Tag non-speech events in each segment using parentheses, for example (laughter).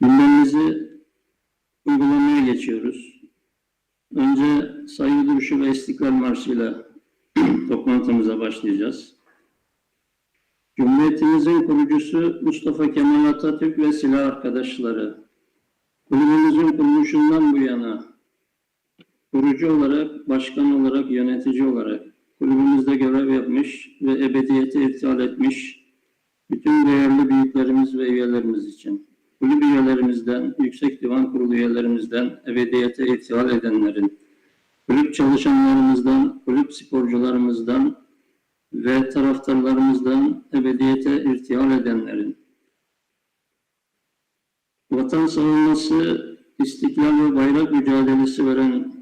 Gündemimizi uygulamaya geçiyoruz. Önce saygı duruşu ve istiklal marşıyla (clears throat) toplantımıza başlayacağız. Cumhuriyetimizin kurucusu Mustafa Kemal Atatürk ve silah arkadaşları, kulübümüzün kuruluşundan bu yana kurucu olarak, başkan olarak, yönetici olarak kulübümüzde görev yapmış ve ebediyete irtihal etmiş bütün değerli büyüklerimiz ve üyelerimiz için, kulüp üyelerimizden, Yüksek Divan Kurulu üyelerimizden ebediyete irtihal edenlerin, kulüp çalışanlarımızdan, kulüp sporcularımızdan ve taraftarlarımızdan ebediyete irtihal edenlerin, vatan savunması, istiklal ve bayrak mücadelesi veren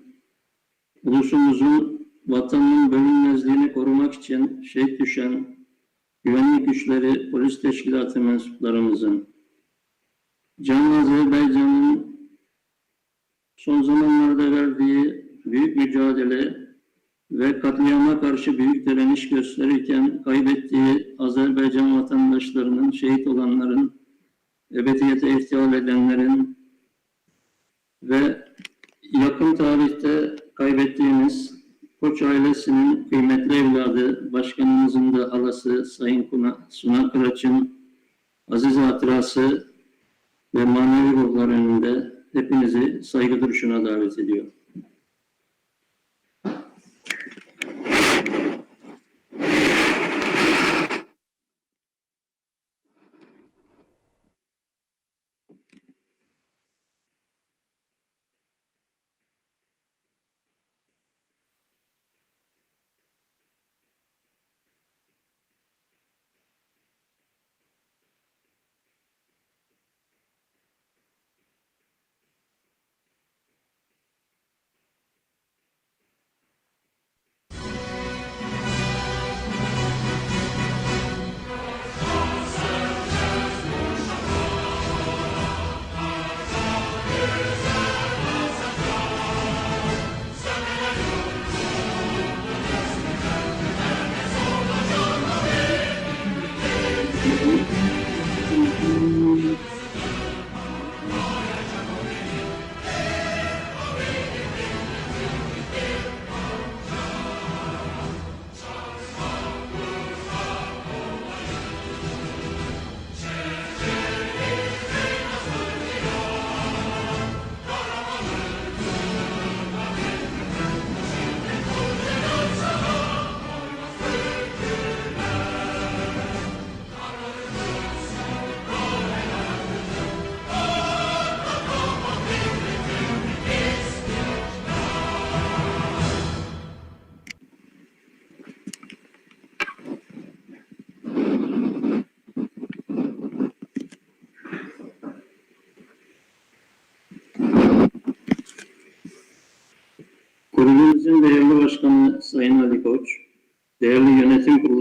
ulusumuzun vatanın bölünmezliğini korumak için şehit düşen güvenlik güçleri, polis teşkilatı mensuplarımızın, Can Azerbaycan'ın son zamanlarda verdiği büyük mücadele ve katliama karşı büyük direniş gösterirken kaybettiği Azerbaycan vatandaşlarının, şehit olanların, ebediyete irtihal edenlerin ve yakın tarihte kaybettiğimiz Koç ailesinin kıymetli evladı, başkanımızın da halası Sayın Kuna- Suna Kıraç'ın aziz hatırası ve manevi ruhlar önünde hepinizi saygı duruşuna davet ediyor.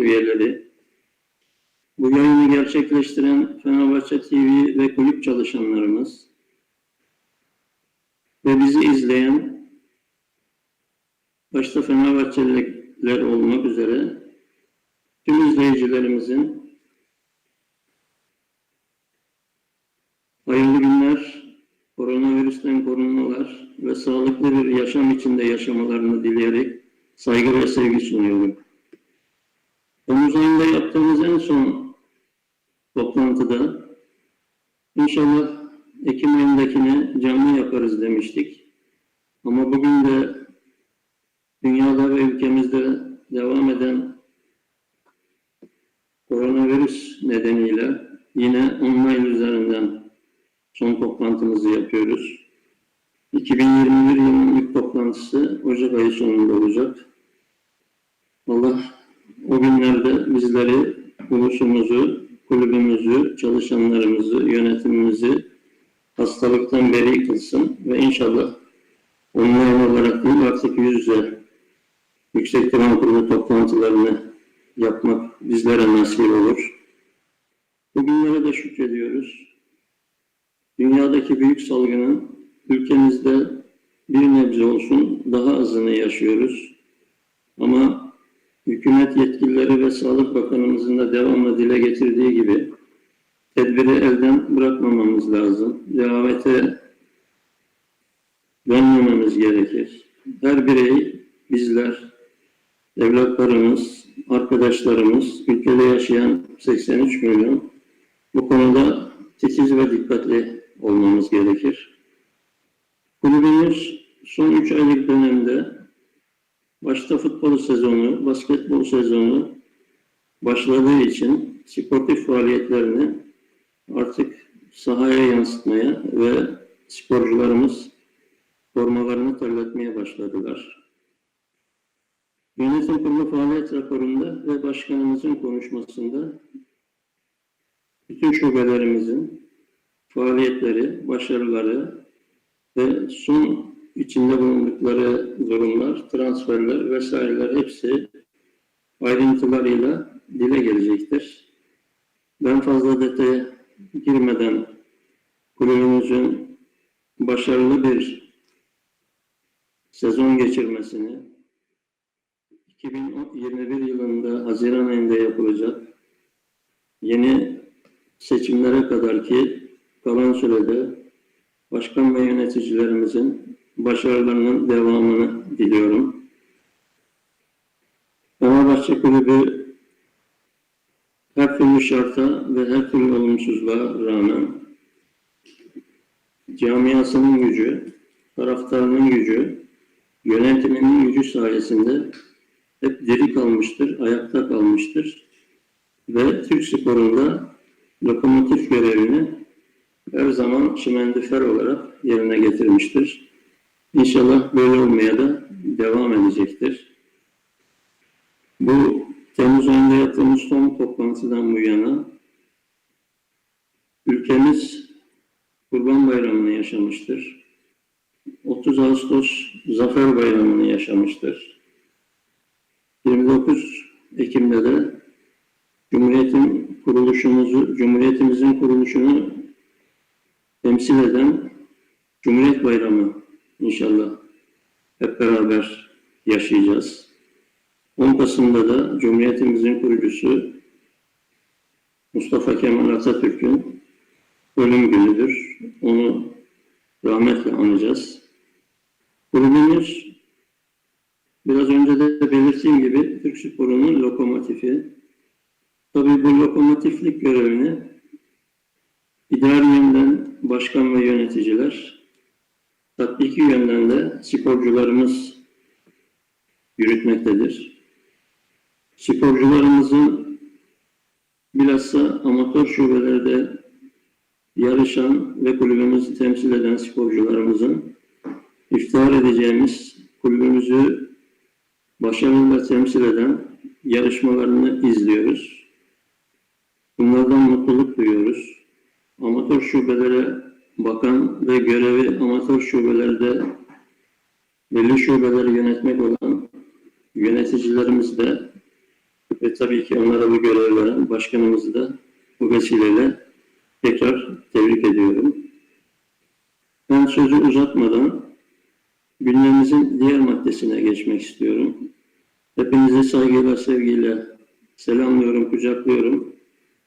Üyeleri, bu yayını gerçekleştiren Fenerbahçe TV ve kulüp çalışanlarımız ve bizi izleyen başta Fenerbahçeliler olmak üzere tüm izleyicilerimizin hayırlı günler, koronavirüsten korunalar ve sağlıklı bir yaşam içinde yaşamalarını dileyerek saygı ve sevgi sunuyorum. Temmuz ayında yaptığımız en son toplantıda inşallah Ekim ayındakini canlı yaparız demiştik. Ama bugün de dünyada ve ülkemizde devam eden koronavirüs nedeniyle yine online üzerinden son toplantımızı yapıyoruz. 2021 yılının ilk toplantısı Ocak ayı sonunda olacak. Allah o günlerde bizleri, ulusumuzu, kulübümüzü, çalışanlarımızı, yönetimimizi hastalıktan beri kılsın ve inşallah online olarak değil artık yüz Yüksek Divan Kurulu toplantılarını yapmak bizlere nasip olur. Bugünlere de şükrediyoruz dünyadaki büyük salgının ülkemizde bir nebze olsun daha azını yaşıyoruz. Ama hükümet yetkilileri ve Sağlık Bakanımızın da devamlı dile getirdiği gibi tedbiri elden bırakmamamız lazım. Rehavete dönmememiz gerekir. Her birey, bizler, evlatlarımız, arkadaşlarımız, ülkede yaşayan 83 milyon bu konuda titiz ve dikkatli olmamız gerekir. Kulübümüz son 3 aylık dönemde başta futbol sezonu, basketbol sezonu başladığı için sportif faaliyetlerini artık sahaya yansıtmaya ve sporcularımız formalarını terletmeye başladılar. Yönetim kurulu faaliyet raporunda ve başkanımızın konuşmasında bütün şubelerimizin faaliyetleri, başarıları ve son içinde bulundukları durumlar, transferler vesaireler hepsi ayrıntılarıyla dile gelecektir. Ben fazla detaya girmeden kulübümüzün başarılı bir sezon geçirmesini 2021 yılında Haziran ayında yapılacak yeni seçimlere kadar ki kalan sürede başkan ve yöneticilerimizin başarılarının devamını diliyorum. Fenerbahçe Kulübü her türlü şarta ve her türlü olumsuzluğa rağmen camiasının gücü, taraftarının gücü, yönetiminin gücü sayesinde hep diri kalmıştır, ayakta kalmıştır ve Türk sporunda lokomotif görevini her zaman şimendifer olarak yerine getirmiştir. İnşallah böyle olmaya da devam edecektir. Bu Temmuz ayında yaptığımız son toplantıdan bu yana ülkemiz Kurban Bayramı'nı yaşamıştır. 30 Ağustos Zafer Bayramı'nı yaşamıştır. 29 Ekim'de de Cumhuriyetin kuruluşumuzu, Cumhuriyetimizin kuruluşunu temsil eden Cumhuriyet Bayramı inşallah hep beraber yaşayacağız. 10 Kasım'da da Cumhuriyetimizin kurucusu Mustafa Kemal Atatürk'ün ölüm günüdür. Onu rahmetle anacağız. Kulübümüz biraz önce de belirttiğim gibi Türk sporunun lokomotifi. Tabii bu lokomotiflik görevini idari yönden başkan ve yöneticiler, tatbiki yönden de sporcularımız yürütmektedir. Sporcularımızın bilhassa amatör şubelerde yarışan ve kulübümüzü temsil eden sporcularımızın iftihar edeceğimiz kulübümüzü başarıyla temsil eden yarışmalarını izliyoruz. Bunlardan mutluluk duyuyoruz. Amatör şubelere bakan ve görevi amatör şubelerde belli şubeleri yönetmek olan yöneticilerimiz de ve tabii ki onlara bu görev veren başkanımızı da bu vesileyle tekrar tebrik ediyorum. Ben sözü uzatmadan gündemimizin diğer maddesine geçmek istiyorum. Hepinizi saygıyla, sevgiyle selamlıyorum, kucaklıyorum.